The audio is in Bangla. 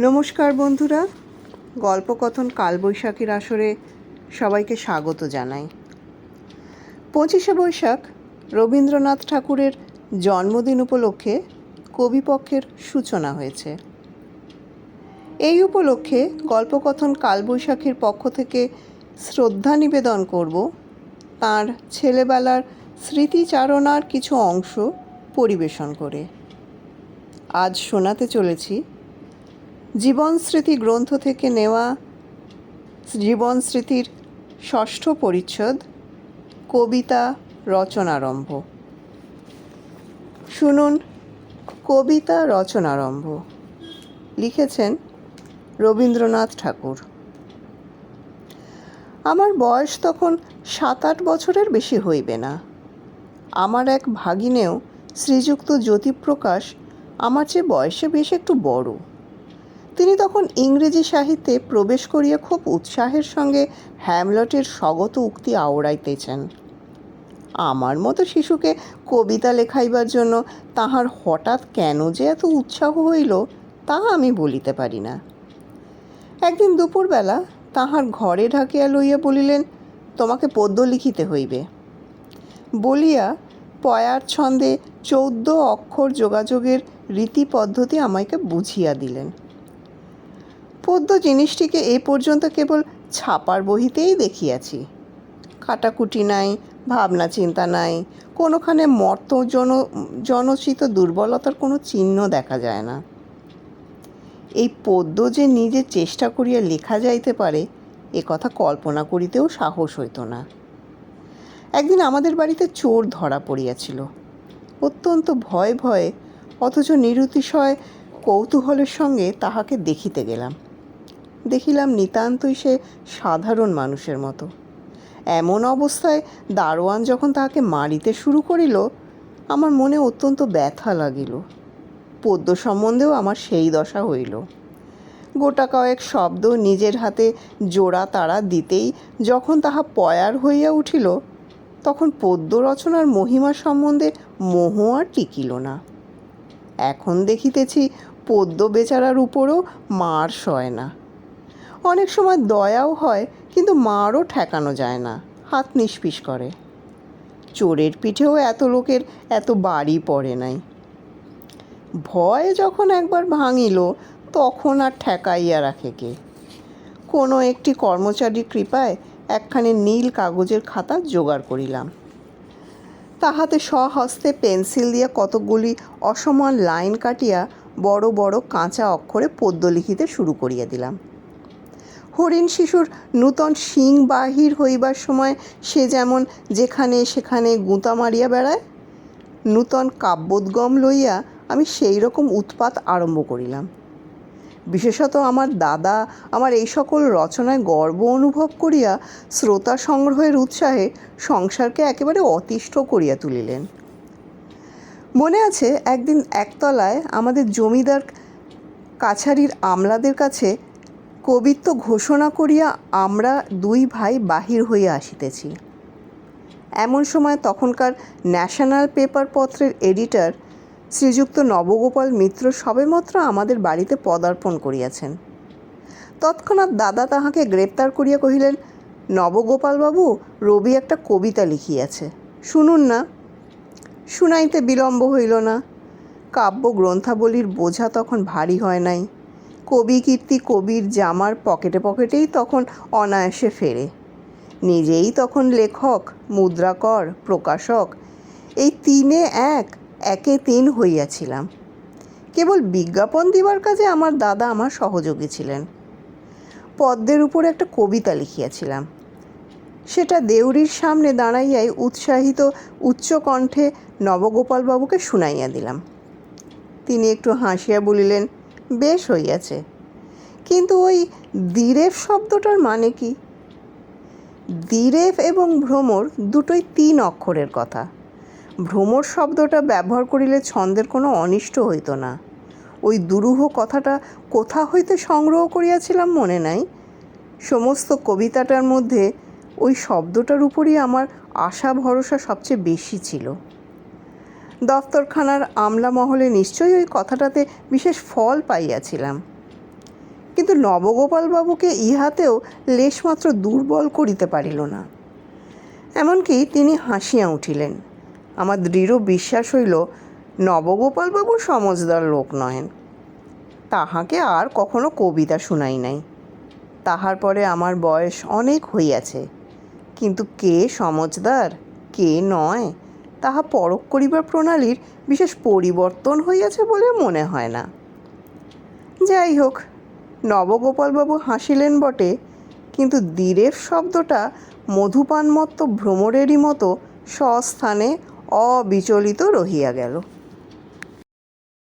নমস্কার বন্ধুরা। গল্পকথন কালবৈশাখীর আসরে সবাইকে স্বাগত জানাই। পঁচিশে বৈশাখ, রবীন্দ্রনাথ ঠাকুরের জন্মদিন উপলক্ষে কবিপক্ষের সূচনা হয়েছে। এই উপলক্ষে গল্পকথন কালবৈশাখীর পক্ষ থেকে শ্রদ্ধা নিবেদন করব। তার ছেলেবেলার স্মৃতিচারণার কিছু অংশ পরিবেশন করে। আজ শোনাতে চলেছি জীবন স্মৃতি গ্রন্থ থেকে নেওয়া জীবন স্মৃতির ষষ্ঠ পরিচ্ছদ, কবিতা রচনারম্ভ। শুনুন, কবিতা রচনারম্ভ। লিখেছেন রবীন্দ্রনাথ ঠাকুর। আমার বয়স তখন সাত আট বছরের বেশি হইবে না। আমার এক ভাগিনেও শ্রীযুক্ত জ্যোতিপ্রকাশ আমার চেয়ে বয়সে বেশ একটু বড়। তিনি তখন ইংরেজি সাহিত্যে প্রবেশ করিয়া খুব উৎসাহের সঙ্গে হ্যামলটের স্বগত উক্তি আওড়াইতেছেন। আমার মতো শিশুকে কবিতা লেখাইবার জন্য তাহার হঠাৎ কেন যে এত উৎসাহ হইল, তা আমি বলিতে পারি না। একদিন দুপুরবেলা তাহার ঘরে ঢাকিয়া লইয়া বলিলেন, তোমাকে পদ্য লিখিতে হইবে। বলিয়া পয়ার ছন্দে চৌদ্দ অক্ষর যোগাযোগের রীতি পদ্ধতি আমাকে বুঝিয়া দিলেন। পদ্য জিনিসটিকে এ পর্যন্ত কেবল ছাপার বহিতেই দেখিয়াছি। কাটাকুটি নাই, ভাবনা চিন্তা নাই, কোনোখানে মর্ত জন, জনচিত দুর্বলতার কোনো চিহ্ন দেখা যায় না। এই পদ্য যে নিজে চেষ্টা করিয়া লেখা যাইতে পারে, এ কথা কল্পনা করিতেও সাহস হইত না। একদিন আমাদের বাড়িতে চোর ধরা পড়িয়াছিল। অত্যন্ত ভয়ে ভয়ে, অথচ নিরুতিশয় কৌতূহলের সঙ্গে তাহাকে দেখিতে গেলাম। দেখিলাম নিতান্তই সে সাধারণ মানুষের মতো। এমন অবস্থায় দারোয়ান যখন তাহাকে মারিতে শুরু করিল, আমার মনে অত্যন্ত ব্যথা লাগিল। পদ্য সম্বন্ধেও আমার সেই দশা হইল। গোটা কয়েক শব্দ নিজের হাতে জোড়া তাড়া দিতেই যখন তাহা পয়ার হইয়া উঠিল, তখন পদ্য রচনার মহিমা সম্বন্ধে মোহ আর টিকিল না। এখন দেখিতেছি পদ্য বেচারার উপরও মার সয় না। অনেক সময় দয়াও হয়, কিন্তু মারও ঠেকানো যায় না। হাত নিষ্পিস করে। চোরের পিঠেও এত লোকের এত বাড়ি পড়ে নাই। ভয় যখন একবার ভাঙিল, তখন আর ঠেকাইয়া রাখে কে? কোনো একটি কর্মচারীর কৃপায় একখানি নীল কাগজের খাতা জোগাড় করিলাম। তাহাতে স্বহস্তে পেন্সিল দিয়া কতকগুলি অসমান লাইন কাটিয়া বড় বড় কাঁচা অক্ষরে পদ্য লিখিতে শুরু করিয়া দিলাম। হরিণ শিশুর নূতন শিং বাহির হইবার সময় সে যেমন যেখানে সেখানে গুঁতা মারিয়া বেড়ায়, নূতন কাব্যোদ্গম লইয়া আমি সেই রকম উৎপাত আরম্ভ করিলাম। বিশেষত আমার দাদা আমার এই সকল রচনায় গর্ব অনুভব করিয়া শ্রোতা সংগ্রহের উৎসাহে সংসারকে একেবারে অতিষ্ঠ করিয়া তুলিলেন। মনে আছে একদিন একতলায় আমাদের জমিদার কাছারির আমলাদের কাছে কবিত্ব ঘোষণা করিয়া আমরা দুই ভাই বাহির হইয়া আসিতেছি। এমন সময় তখনকার ন্যাশনাল পেপার পত্রের এডিটর শ্রীযুক্ত নবগোপাল মিত্র সবেমাত্র আমাদের বাড়িতে পদার্পণ করিয়াছেন। তৎক্ষণাৎ দাদা তাহাকে গ্রেপ্তার করিয়া কহিলেন, নবগোপালবাবু, রবি একটা কবিতা লিখিয়াছে। শুনুন না। শুনাইতে বিলম্ব হইল না। কাব্য গ্রন্থাবলীর বোঝা তখন ভারী হয় নাই। কবি কীর্তি কবির জামার পকেটে পকেটেই তখন অনায়াসে ফেরে। নিজেই তখন লেখক, মুদ্রাকর, প্রকাশক, এই তিনে এক, একে তিন হইয়াছিলাম। কেবল বিজ্ঞাপন দিবার কাজে আমার দাদা আমার সহযোগী ছিলেন। পদ্মের উপর একটা কবিতা লিখিয়াছিলাম। সেটা দেউরির সামনে দাঁড়াইয়াই উৎসাহিত উচ্চকণ্ঠে নবগোপালবাবুকে শুনাইয়া দিলাম। তিনি একটু হাসিয়া বলিলেন বেশ হইয়াছে। কিন্তু ওই দ্বিরেফ শব্দটার মানে কি? দ্বিরেফ এবং ভ্রমর দুটোই তিন অক্ষরের কথা। ভ্রমর শব্দটা ব্যবহার করিলে ছন্দের কোনো অনিষ্ট হইত না। ওই দুরূহ কথাটা কোথা হইতে সংগ্রহ করিয়াছিলাম মনে নাই। সমস্ত কবিতাটার মধ্যে ওই শব্দটার উপরই আমার আশা ভরসা সবচেয়ে বেশি ছিল। দফতরখানার আমলা মহলে নিশ্চয়ই ওই কথাটাতে বিশেষ ফল পাইয়াছিলাম। কিন্তু নবগোপালবাবুকে ইহাতেও লেশমাত্র দুর্বল করিতে পারিল না। এমনকি তিনি হাসিয়া উঠিলেন। আমার দৃঢ় বিশ্বাস হইল, নবগোপালবাবু সমজদার লোক নহেন। তাহাকে আর কখনো কবিতা শুনাই নাই। তাহার পরে আমার বয়স অনেক হইয়াছে। কিন্তু কে সমজদার, কে নয় তাহা পরক করিবার প্রণালীর বিশেষ পরিবর্তন হইয়াছে বলে মনে হয় না। যাই হোক, নবগোপালবাবু হাসিলেন বটে, কিন্তু দীরের শব্দটা মধুপানমত্ত ভ্রমরেরই মতো স্বস্থানে অবিচলিত রহিয়া গেল।